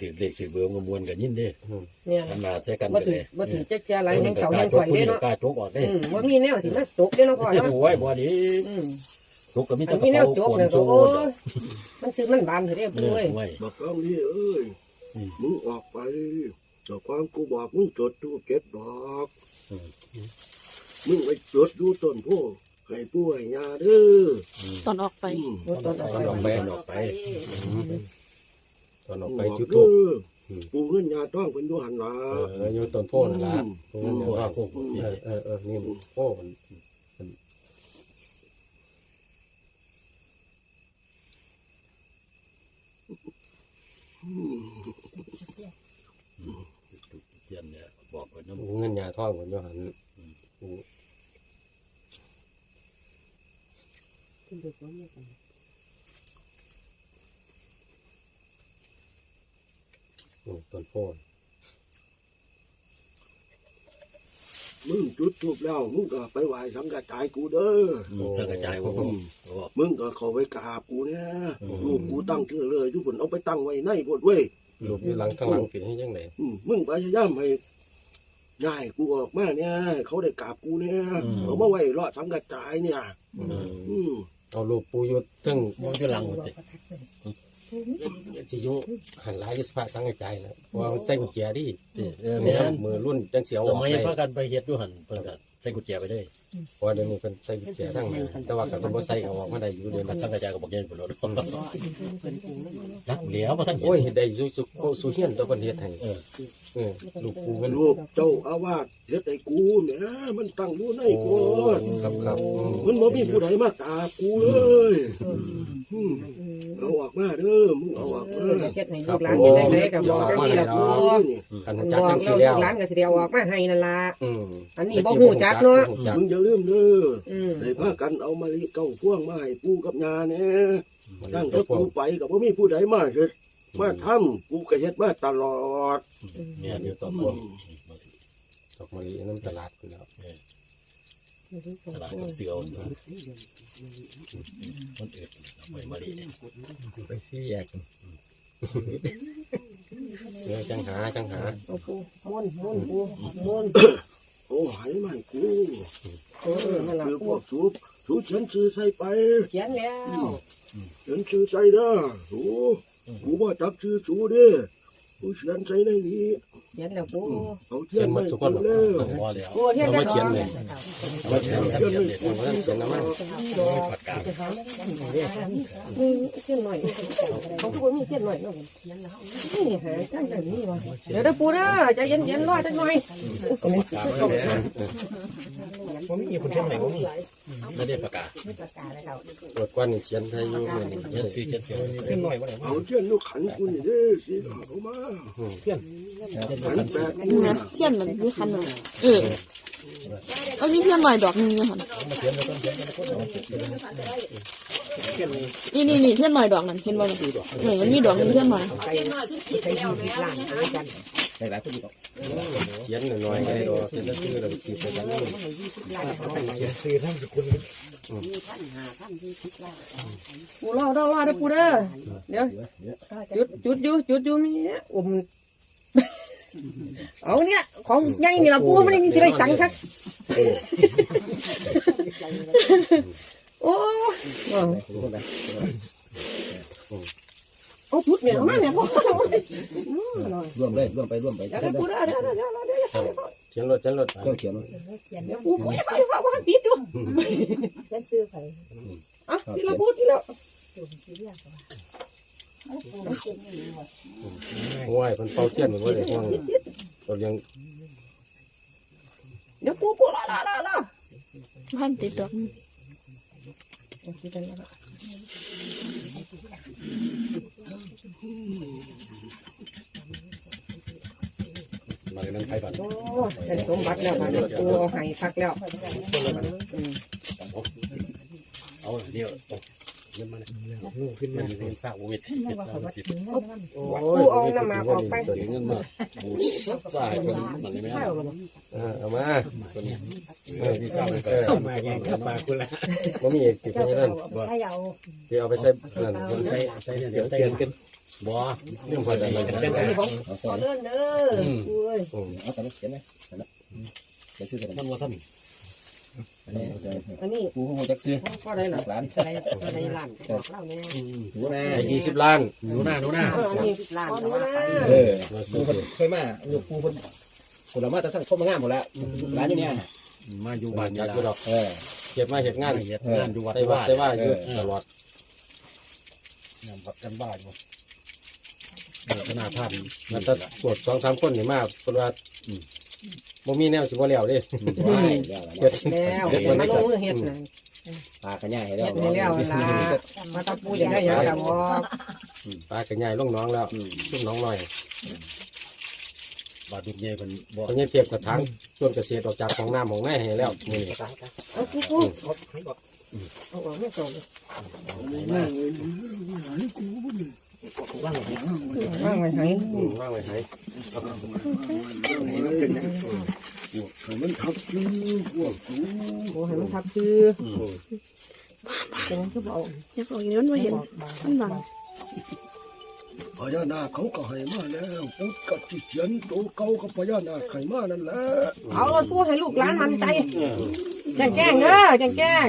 ถือเลขถือเบอร์มามวนกันยินเด้เนี่ยขนาดใช้กันบ่ไปถืเลอยบ่ถือจะจะอะไรแห่งเสาแห่งกล้ข่อยเด้เนาะกล้าจกออกได้อืมบ่มีแนวสิมาจกเด้เนาะพ่อเนาะโอ้ยบ่ดีอืมจกก็มีแต่อันกมีระแนเป๋าวจกคนเนี่ยก็สู้โอ้ยมันซื้อมันบานเถอะเด้เอปุ้อยไว้บอกต้องนี่เอ้ยมึงออกไปเจ้าความกูบอกมึงจดดูเก็บบอกมึงไปจดดูต้นโพให้ปู่ให้ยาเด้อตอนออกไป อืมบ่ตอนออกตอนออกไปไปตอนออกไป ตอนออกมึงไปบอกจุดเด้ทูบอปู่เงินยาต้องเป็นดูหันหลาเอออยู่ต้นโพนั่นล่ะอืโอ้มโหห้าโคกอืมเออเออเออนี่มันโอ้มันมันเจียนเนี่ยบอกไว้น้ำเงินยาท่องคนย้อน ต้นโพนมึงจุดทูบแล้ว มึงก็ไปไหว้สังกัดจายกูเด้ออืมจะกระจายว่าผมบอกมึงก็เข้าไปกราบกูเนี่ยอืมลูกกูตั้งชื่อเลยทุกคนเอาไปตั้งไว้ในบทเว้ยลูกอยู่หลังข้างหลังสิให้จังไดอืมมึงพยายามให้ย้ายกูออกมาเนี่ยเขาได้กราบกูเนี่ยเอามาไว้รอดสังกัดจายเนี่ย อืมเอาลูกปูอยู่ถึงมันจะหลังหมดเลย สิอยู่หันหลายอยู่สภาพสังใจแล้วเพราะว่ามันใส่กุญแจดิเออเนี่เนี่ยมือรุ่นจังเสียวสออกมัยได้พากันไปเฮ็ดด้วยหันเพิ่นก็ใส่กุญแจไปเลยเพราะเดี๋ยวนี้เพิ่นใส่กุญแจทั้งนั้นแต่ว่าก็ต้องบ่ใส่เอาออกมาได้อยู่เดี๋ยวกันี้นสังกระจายก็บอกเย็นพุ่นรถรักเหลียวบ่ทันเห็โอ้ยนเฮ็ดได้อยู่สุโกสุเฮียนตัวเพิ่นเฮ็ดให้เออเออลูกปูเพิ่นลูกเจ้าอาวาสเฮ็ดให้กูเนี่ยมันตั้งอยู่ในโอ้กูครับครับอืมมันบ่มีผู้ใดมากราบกูเลยอืมเอาออกมาเด้อมึงเอาออกมาเฮ็ดให้ลูกหลานเฮ็ดได้เลยก็บอกจังซี่ล่ะกูปู่นี่คันมันจับกอกจังแล้ซี่วแล้ลูวกหลานก็สิได้เอาออกมาให้นั่นล่ะอืมอันนี้บ่ฮู้จักเนาะมึงอย่าลืมเด้ออืมให้พากันเอามาเก้าพ่วงมาให้ปู่กับยาเนี่ยตั้งแต่กูไปก็บ่มีผู้ใดมาเฮ็ดมาทำกูก็เฮ็ดมาตลอด เนี่ยเดี๋ยวต่อพวงดอกมะลิน้ำตลาดพุ่นแล้ว ตลาดกับเสือมันมันอึดเอาไปมาดิไปซี่แยกเออจังหาจังหาเอาปูม่วนม่วนปูม่วนโอ้หายไม่กูเออนั่นล่ะคือพปูวกสูบสูเขียนชื่อใส่ไปเขียนแล้วเขียนชื่อใส่เด้อสูกูบ่จักชื่อสูเด้อ กูเขียนใส่ในนี้เขียนแล้วปูเอาเทียนไม่กูแล้วพอแล้วปูเทียนเราแล้วมาเขียนเลยมันเขียนเขียนเด็ดเรามาเขียนน้ำมันประกาศอืมเขียนหน่อยเขาพูดมีเขียนหน่อยเนาะนี่หาจังแบบนี้วะเดี๋ยวได้ปูนะใจเย็นๆรอจังหน่อย ประกาศไว้เลยผมมีคนเช่นไหนผมมีไม่ได้ประกาศรถกวนนี่เขียนไทยอยู่เหมือนเขียนซื้อเขียนเสียงเขียนหน่อยบ่ได้เอาเทียนลูกขันกูนี่เด้อสิเอามาขันแปดกูน่ะเทียนมันมีคันหนึ่งเออเอานี่เทียนหน่อยดอกหนึงเนี่ยค่ะ นี่นี่นี่เทียนหน่อยดอกนั้นเห็นบ่ล่ะเออมันมีดอกหนึงเทียนหน่อยเขียนหน่อยๆก็ได้ดอกเขียนแล้วซื้อแล้วก็ขีดใส่กันนี่ปูรอรอรอได้ปูเด้อเดี๋ยวจุดจุดอยู่จุดอยู่มีอุ่มเอาเนี่ยของใหญ่นี่ละปูมันนี่สิได้ตังค์คัก โอ้เอาจุดเนี่ยมาเนี่ยพ่อร่วมเลยร่วมไปร่วมไปเดี๋ยวได้ปูเด้อเดี๋ยวเดี๋ยวเดี๋ยวเดี๋ยวเขียนรถเขียนรถเจ้าเขียนเดี๋ยวปูปูอย่าฟังฟังว่าปิดอยู่เป็นซื้อไปอะทีละพูดทีละโอ้ยเพิ่นเป่าเทียนบ่ได้ห่วงเรายังเดี๋ยวปูปูรอรอรอรอพันติดดอก มาเลยนั่งไฟก่อนโอ้เป็นสมบัติแล้วค่ะปูเอาให้พักแล้วเอาเดี๋ยว เงินมาเลยลูขึ้นมาเงินสาววิทย์เงินสาวสิบโอ้ปูเอาน้ำหมาออกไปตัวนี้เงินมาบูจ่ายคนมันไม่เอาเออเอามาตัวนี้เออที่สาวเลยก็เข้ามาไงเข้ามาคุณละบ่มีติดไปนั่นใช่เอาที่เอาไปใส่นั่นใส่ใส่เนี่ยเดี๋ยวใส่เขียนกันบ่เรื่องคนใดมันเป็นไงนี่ผมเอาขอเลื่อนเด้ออุ้ยเอาใส่เขียนไหมใส่ละเขียนซื้อกันท่านว่าท่าน อันนี้เอาใส่อันนี้กูคงจักซื้อก็ได้หรอหลานอะไรอะไรล้านบอกเล่าแน่หูนะไอ้ยี่สิบล้านหนูหน้าหนูหน้าเอออันนี้ล้านแต่ว่าไปเออมากูซื้อคนเคยมาลูกกูคนคนละมาแต่สั่งคบมางามหมดแล้วร้านอยู่เนี่ยมาอยู่บ้าบ้านนจัยากอยู่ดอกเออเก็บมาเห็ดงานเฮ็ดงานอยู่วัดได้ว่าว่าได้ว่าอยู่ตลอดงานวัดกันบ้านบ่เออขนาดท่านแล้วถ้าปวดสองสามคนนี่มาคนว่า บ่มีแนวสิบ่แล้วเด้ว้ายเดี๋ยวเฮ็ดแล้วเห็นมาลงมือเฮ็ดนะปลาขยายให้แล้วเฮ็ดให้แล้วล่ะมาตะปูอย่างได้ยังกับบ่ปลากระใหญ่ลงน้องแล้วซุ่มน้องหน่อยบาดดุกใหญ่เพิ่นบ่เพราะยังเก็บกระถางส่วนเกษตรออกจากของน้ำของแม่ให้แล้วมื้อนี้เอาปูปูเอาออกไม่ส่งนั่งเลยหา ยกูบ่นี่ว่างไว้ให้อืมว่างไว้ให้ให้มันทับชื่อพวกกูโอ้ให้มันทับชื่อเป็นก็บ่เอาอยากออกอย่างนี้มันบ่เห็นมันบังพญานาคเขาก็ให้มาแล้วพุทธกับที่เขียนตัวเก่ากับพญานาคให้มานั่นแหละเอาละปูให้ลูกหลานมันใจแจ้งแจ้งเด้อแจ้งแจ้ง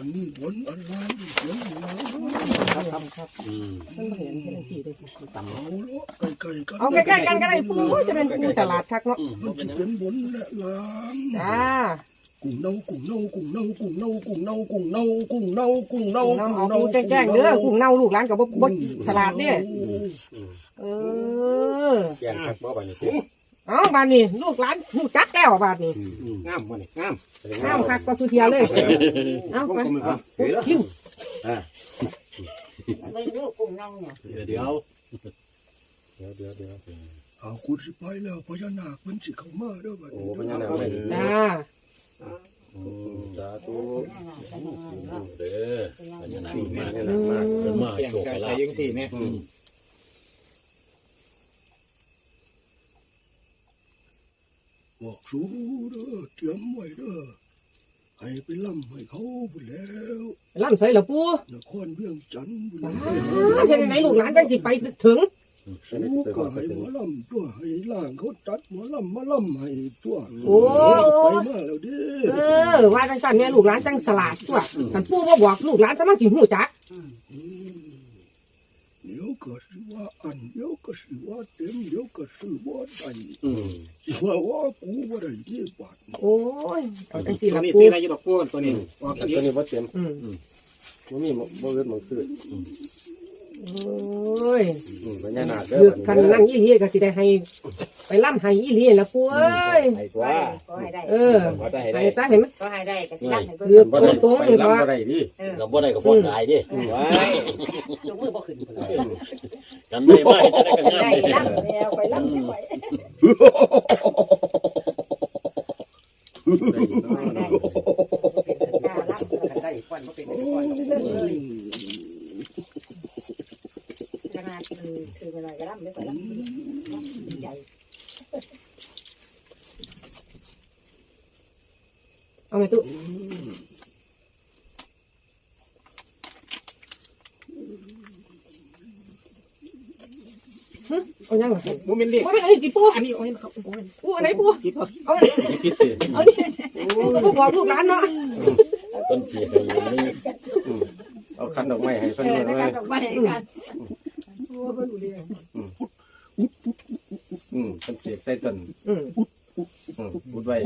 อันนี้บนอันล่างเขียนอยู่แล้วอืมมันบ่เห็นเป็นที่ได้เอาละใกล้ๆกันเอาใกล้ๆกันก็ได้ปูจะเป็นปูตลาดคักเนาะมันจะเป็นบนและล่างจ้ากุ้งเน่ากุ้งเน่ากุ้งเน่ากุ้งเน่ากุ้งเน่ากุ้งเน่ากุ้งเน่ากุ้งเน่าน้ำเอาปูแจ้งแจ้งเด้อกุ้งเน่าลูกหลานก็บ่บ่ตลาดเด้อเออแกงคักบ่บัดนี้ เอาบาดนี้ลูกหลานหูจักแก้วบาดนี้งามบ่นี่งามน้ำคักก็สุเทียเลยเอาไปคิวไม่รู้กลุ่มน้องเนี่ยเดี๋ยวเดี๋ยวเดี๋ยวเดี๋ยวเดี๋ยวเอากูสิไปแล้วพญานาคมันสิเข้ามาเด้อบัดโอ้นี้พญานาคไม่จ้าสาธุเด้อพญานาคมาพญานาคมาเพิ่นมาเปลี่ยนโชคกายลาใส่ภยังสี่เนี่ย อืม บอกสู้เด้อเตรียมไว้เด้อให้ไปล่ำให้เขาพุ่นแล้วล่ำใส่ละปูนครเวียงจันทร์พุ่นแล้วเช่นไหนลูกหลานจังสิไปถึงสู้ก็ให้หมอลำตัวให้ล่างเขาจัดหมอลำมาล่ำให้ตัวโอ้ไปมาแล้วเด้เออว่าจังสั่นแม่ลูกหลานจังสลาดตัวท่านปู่บ่บอกลูกหลานจะมาสิหูจัก เดี๋ยวก็สิว่าอันเดี๋ยวก็สิว่าเต็มเดี๋ยวก็สิว่าได้อืมสิว่าว่ากูว่าได้ที่บาทโอ้ยเอาจังสิตัวละนี้ปูสีอะไรอยู่ดอกปูตัวนี้ออกอันดีตัวนี้บ่เต็มอืมบ่มีบ่เกิดหมองซื้อโอ้ยอืมพญานาคเด้คืออคันนั่งอีหลีก็สิได้ให้ ไปล่ำให้อีหลีละปูเอ้ยไอ้ตัวก็ให้ได้เออว่าได้ให้ได้ตาเห็นมันก็ให้ได้ก็สิรับให้เพิ่คือนบ่ได้ตรงๆไปนี่ลำว่าบ่ได้ดิก็บ่ได้ก็บ่ได้ดิว้ายยกมือบ่ขึ้นพุ่นล่ะกันได้มาจะได้กันงามได้ดิรับแล้วไปรับไม่ไหวได้อยู่เนาะได้กล้ารับได้ควันบ่เป็นโอ้ยยขนาดคือคือเวลาก็รับไม่ไปรับใหญ่ เอาไปตู้เอายังล่ะบ่แม่นเด็กบ่เป็นอันนี้ติปูอันนี้เอาให้ครับปูอันไหนปูคิดว่าเอาอันนี้คิดสิเอานี่ปูก็บ่บอกลูกหลานเนาะต้นเสียให้อยู่นี่อืมเอาคันดอกไม้ให้เพิ่นเออเบิ่งในเลการยดอกไม้กันอืมเพิ่นเสียบใส่ต้นอืมอืมพูดไว้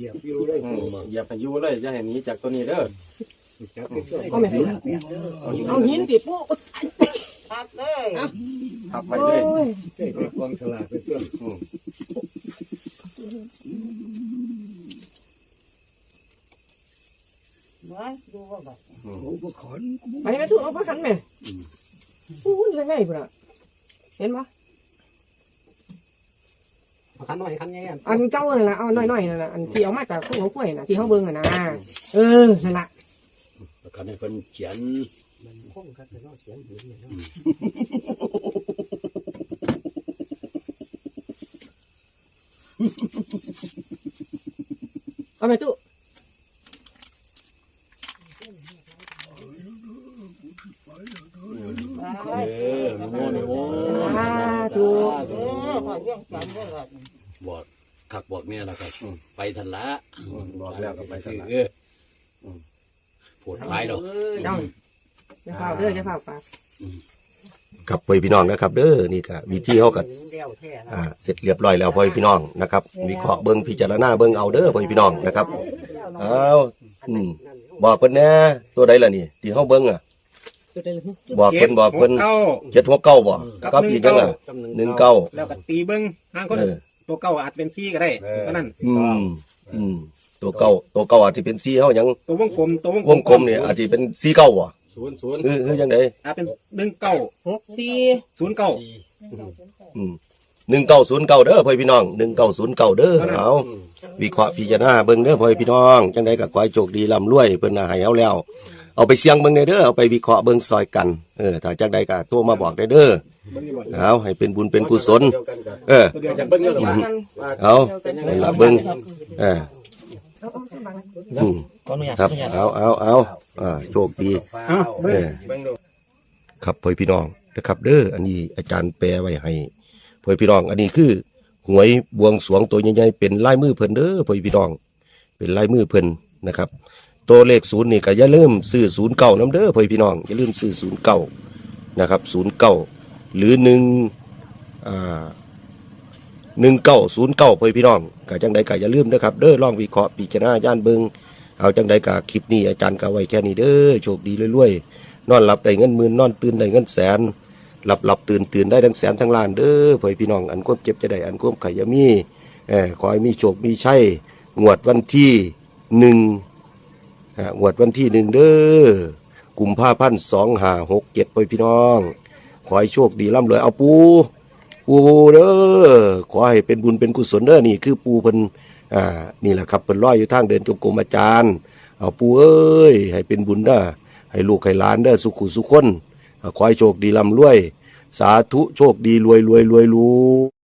เหยียบอยู่เลยอืมอย่าไปอยู่เลยอย่าให้หนีจากตัวนี้เด้อเอาแม่เอาหินติปูครับเลยทับไปโอ้เลยยเฮ้ยกองฉลากเป็นเสื้ออืมว่าดูว่าแบบเขาบ่ขันกูไปแม่ตู้เอาไปขันแม่ปูยังไงพุ่นน่ะเห็นบ่ ขันหน่อยขันไงอะอันเก่านั่นล่ะเอาน้อยๆนั่นล่ะอันที่เอามาจากพวกหัวกล้วยน่ะที่เฮาเบิ่งน่ะนะเออนั่นล่ะกันให้เพิ่นเขียนคงก็คือเนาะเสียงหินเนาะเอาแม่ตู้เออนะโมนะโมสาธุเอ อขอเรื่องจำได้ละบอกขักบอกเนี่ยนะครับ ไปทันละบอกแล้วก็ไปสซื้อละเออปวดท้ายหรอกเจ้าจะเฝ้าเด้อจะเฝ้าปากครับพ่อพี่น้องนะครับเด้อนี่ก็วิธีเขาก็อ่าเสร็จเรียบร้อยแล้วพ่อพี่น้องนะครับวิเคราะห์เบิ่งพิจารณาเบิ่งเอาเด้อพ่อพี่น้องนะครับเอาอืมบอกเพิ่นแหน่ตัวใดล่ะนี่ที่เฮาเบิ่งอะ จุดได้เลยบอกเพิ่นบอกเพิ่นเก้า เจ็ดหัวเก้าบ่กับอีกจังล่ะหนึ่งเก้าแล้วก็ตีเบิ้งห้างคนเออตัวเก้าอาจเป็นซี่ก็ได้เท่านั้นอืมอืมตัวเก้าตัวเก้าอาจสิเป็นสีเฮาหยังตัววงกลมตัววงวงกลมเนี่ยอาจสิเป็นสีเก้าบ่ศูนย์ศูนย์เออคือจังไดอาจเป็นหนึ่งเก้าหกสี่ศูนย์เก้า สี่อืมหนึ่งเก้าศูนย์เก้าเด้อพ่อพี่น้องหนึ่งเก้าศูนย์เก้าเด้อเอา วิเคราะห์พิจารณาเบิ่งเด้อพ่อพี่น้อง จังไดก็ขอให้โชคดีร่ำรวยเพิ่นน่ะให้เอาแล้ว เอาไปเสี่ยงเบิ่งได้เด้อเอาไปวิเคราะห์เบิ่งซอยกันเออถ้าจังใดก็โทรมาบอกได้เด้อเอาให้เป็นบุญเป็นกุศลเดียวกันกับเออตัวเดียวกันเบิ้งเยอะหรือเปล่าเอานั่นล่ะเบิ่งเอออืมขออนุญาตครับเอาเอาเอาอ่าโชคดีอ้าวเออเบิ้งดูครับพ่อพี่น้องนะครับ เด้ออันนี้อาจารย์แปลไว้ให้พ่อพี่น้อง อันนี้คือหวยบวงสรวงตัวใหญ่ๆเป็นลายมือเพิ่นเด้อพ่อพี่น้อง เป็นลายมือเพิ่นนะครับ ตัวเลขศูนย์นี่ก็อย่าลืมซื้อศูนย์เก่าน้ำเด้อพ่อพี่น้องอย่าลืมซื้อศูนย์เก่านะครับศูนย์เก่าหรือหนึ่งหนึ่งเก้าศูนย์เก้าพ่อพี่น้องก็จังใดก็อย่าลืมนะครับเด้อลองวิเคราะห์พิจารณาย่านเบิงเอาจังใดก็คลิปนี้อาจารย์ก็ไว้แค่นี้เด้อโชคดีเรวยๆนอนหลับได้เงินหมื่นนอนตื่นได้เงินแสนหลับหลับตื่นตื่นได้ทั้งแสนทั้งล้านเด้อพ่อพี่น้องอันความเจ็บจะได้อันความไข่ยามีเออขอให้มีโชคมีชัยงวดวันที่หนึ่ง งวดวันที่หนึ่งเด้อกุมภาพันธ์สองห้าหกเจ็ดไปพี่น้อง ขอให้โชคดีร่ำรวยเอาปูปูเด้อขอให้เป็นบุญเป็นกุศลเด้อนี่คือปูเพิ่นอ่านี่แหละครับเพิ่นลอยอยู่ทางเดินจงกรมอาจารย์เอาปูเอ้ยให้เป็นบุญเด้อให้ลูกให้หลานเด้อสุขุสุขคนขอให้โชคดีร่ำรวย สาธุโชคดีรวยรวยรวยรวย